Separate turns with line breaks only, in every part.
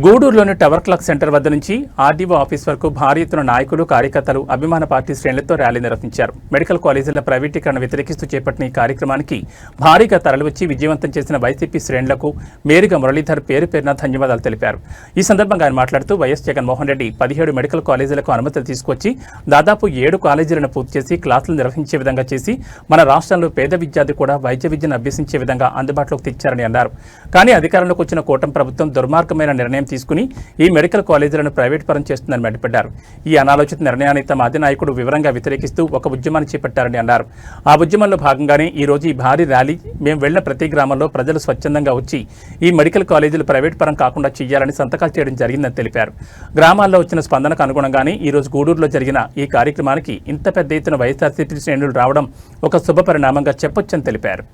గూడూరులోని tower clock centre వద్ద నుంచి RDO office వరకు భారీ ఎత్తున నాయకులు కార్యకర్తలు అభిమాన పార్టీ శ్రేణులతో ర్యాలీ నిర్వహించారు. మెడికల్ కాలేజీల ప్రైవేటీకరణ వ్యతిరేకిస్తూ చేపట్టిన ఈ కార్యక్రమానికి భారీగా తరలివచ్చి విజయవంతం చేసిన వైసీపీ శ్రేణులకు మేరుగా మురళీధర్ పేరు పేరున ధన్యవాదాలు తెలిపారు. ఈ సందర్భంగా ఆయన మాట్లాడుతూ వైఎస్ జగన్మోహన్ రెడ్డి పదిహేడు మెడికల్ కాలేజీలకు అనుమతులు తీసుకొచ్చి దాదాపు ఏడు కాలేజీలను పూర్తి చేసి క్లాసులు నిర్వహించే విధంగా చేసి మన రాష్ట్రంలో పేద విద్యార్థి కూడా వైద్య విద్యను అభ్యసించే విధంగా అందుబాటులోకి తెచ్చారని అన్నారు. కానీ అధికారంలోకి వచ్చిన కూటమి ప్రభుత్వం దుర్మార్గమైన నిర్ణయం తీసుకుని ఈ మెడికల్ కాలేజీలను ప్రైవేట్ పరం చేస్తుందని మండిపడ్డారు. ఈ అనాలోచిత నిర్ణయాన్ని తమ అధినాయకుడు వివరంగా వ్యతిరేకిస్తూ ఒక ఉద్యమాన్ని చేపట్టారని అన్నారు. ఆ ఉద్యమంలో భాగంగానే ఈ రోజు ఈ భారీ ర్యాలీ మేము వెళ్ళిన ప్రతి గ్రామంలో ప్రజలు స్వచ్ఛందంగా వచ్చి ఈ మెడికల్ కాలేజీలు ప్రైవేట్ పరం కాకుండా చేయాలని సంతకాలు చేయడం జరిగిందని తెలిపారు. గ్రామాల్లో వచ్చిన స్పందనకు అనుగుణంగానే ఈ రోజు గూడూరులో జరిగిన ఈ కార్యక్రమానికి ఇంత పెద్ద ఎత్తున వైఎస్ఆర్సీపీ శ్రేణులు రావడం ఒక శుభ పరిణామంగా చెప్పొచ్చని తెలిపారు.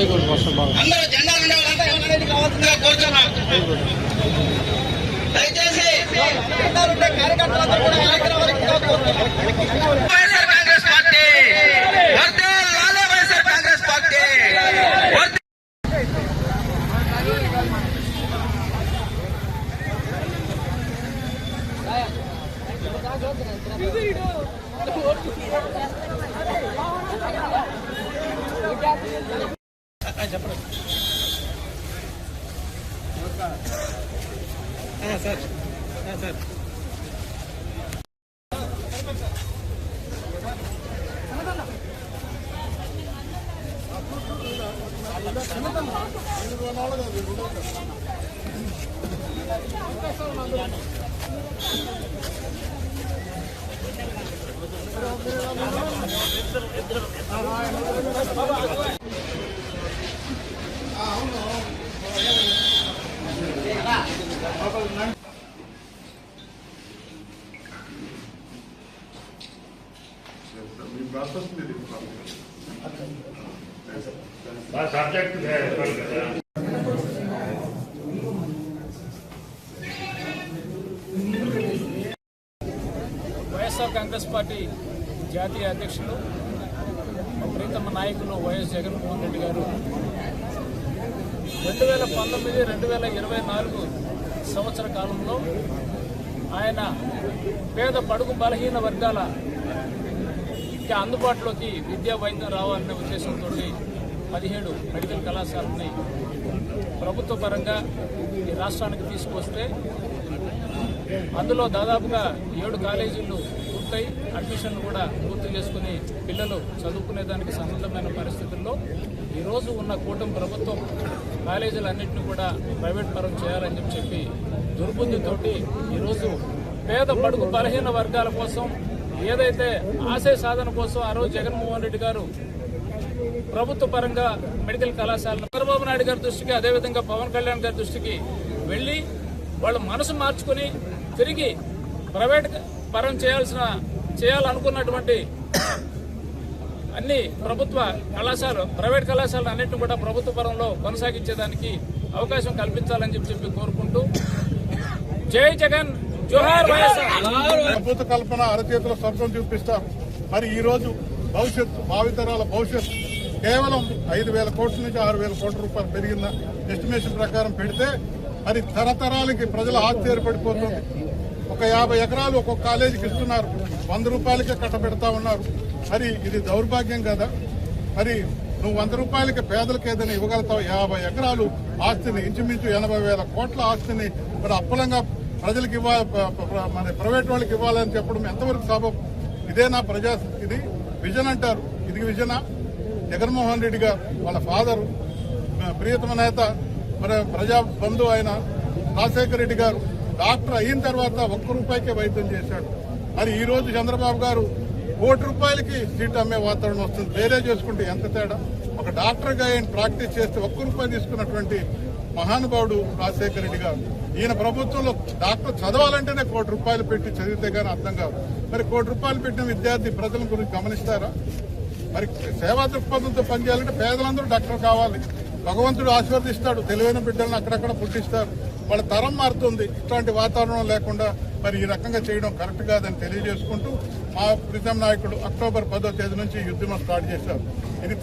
అందరూ జెండా ఉండే వాళ్ళంతా కావాల్సిందిగా దయచేసి జెండా ఉండే కార్యకర్తలందరూ కూడా వెనక్కి సార్ సార్ ఇద్దరు ఇద్దరు వైఎస్ఆర్ కాంగ్రెస్ పార్టీ
జాతీయ అధ్యక్షులు ప్రీతమ నాయకులు వైఎస్ జగన్మోహన్ రెడ్డి గారు. రెండు వేల పంతొమ్మిది రెండు వేల ఇరవై నాలుగు సంవత్సర కాలంలో ఆయన పేద పడుగు బలహీన వర్గాల ఇంకా అందుబాటులోకి విద్యా వైద్యం రావాలనే ఉద్దేశంతో పదిహేడు మెడికల్ కళాశాలని ప్రభుత్వ పరంగా ఈ రాష్ట్రానికి తీసుకొస్తే అందులో దాదాపుగా ఏడు కాలేజీలు పూర్తయి అడ్మిషన్లు కూడా పూర్తి చేసుకుని పిల్లలు చదువుకునేదానికి సన్నద్ధమైన పరిస్థితుల్లో ఈరోజు ఉన్న కూటమి ప్రభుత్వం కాలేజీలన్నింటినీ కూడా ప్రైవేట్ పరం చేయాలని చెప్పి చెప్పి దుర్బుద్ధితోటి ఈరోజు పేద బడుగు బలహీన వర్గాల కోసం ఏదైతే ఆశయ సాధన కోసం ఆ రోజు జగన్మోహన్ రెడ్డి గారు ప్రభుత్వ పరంగా మెడికల్ కళాశాల చంద్రబాబు నాయుడు గారి దృష్టికి అదేవిధంగా పవన్ కళ్యాణ్ గారి దృష్టికి వెళ్ళి వాళ్ళ మనసు మార్చుకుని తిరిగి ప్రైవేట్ పరం చేయాల్సిన చేయాలనుకున్నటువంటి అన్ని ప్రభుత్వ కళాశాల ప్రైవేట్ కళాశాలలు అన్నింటిని కూడా ప్రభుత్వ పరంలో కొనసాగించేదానికి అవకాశం కల్పించాలని చెప్పి చెప్పి కోరుకుంటూ జై జగన్ జోహార్
ప్రభుత్వ కల్పన అరచేతుల స్వర్గం చూపిస్తారు మరి ఈ రోజు భవిష్యత్తు భావితరాల భవిష్యత్తు కేవలం ఐదు వేల కోట్ల నుంచి ఆరు వేల కోట్ల రూపాయలు పెరిగిన ఎస్టిమేషన్ ప్రకారం పెడితే మరి తరతరాలకి ప్రజల ఆస్తి ఏర్పడిపోతుంది ఒక యాభై ఎకరాలు ఒక్కొక్క కాలేజీకి ఇస్తున్నారు. వంద రూపాయలకే కట్టబెడతా ఉన్నారు. మరి ఇది దౌర్భాగ్యం కదా? మరి నువ్వు వంద రూపాయలకి పేదలకు ఏదైనా ఇవ్వగలుగుతావు? యాభై ఎకరాలు ఆస్తిని ఇంచుమించు ఎనభై వేల కోట్ల ఆస్తిని మరి అప్పలంగా ప్రజలకు ఇవ్వాలి మన ప్రైవేట్ వాళ్ళకి ఇవ్వాలని చెప్పడం ఎంతవరకు సబబ్ ఇదేనా ప్రజా ఇది విజన్ అంటారు. ఇది విజనా? జగన్మోహన్ రెడ్డి గారు వాళ్ళ ఫాదరు ప్రియతమ నేత మరి ప్రజా బంధువు ఆయన రాజశేఖర రెడ్డి గారు డాక్టర్ అయిన తర్వాత ఒక్క రూపాయికే వైద్యం చేశాడు. మరి ఈ రోజు చంద్రబాబు గారు కోటి రూపాయలకి సీట్ అమ్మే వాతావరణం వస్తుంది. వేరే చేసుకుంటే ఎంత తేడా? ఒక డాక్టర్గా ఆయన ప్రాక్టీస్ చేస్తే ఒక్క రూపాయి తీసుకున్నటువంటి మహానుభావుడు రాజశేఖర రెడ్డి గారు. ఈయన ప్రభుత్వంలో డాక్టర్ చదవాలంటేనే కోటి రూపాయలు పెట్టి చదివితే గానీ అర్థం కాదు. మరి కోటి రూపాయలు పెట్టిన విద్యార్థి ప్రజల గురించి గమనిస్తారా? మరి సేవా దృక్పథంతో పనిచేయాలంటే పేదలందరూ డాక్టర్ కావాలి. భగవంతుడు ఆశీర్వదిస్తాడు. తెలివైన బిడ్డలను అక్కడక్కడ పుట్టిస్తారు. వాళ్ళ తరం మారుతుంది. ఇట్లాంటి వాతావరణం లేకుండా మరి ఈ రకంగా చేయడం కరెక్ట్ కాదని తెలియజేసుకుంటూ మా ప్రీతం నాయకుడు అక్టోబర్ పదో తేదీ నుంచి యుద్ధం స్టార్ట్ చేశారు. ఇది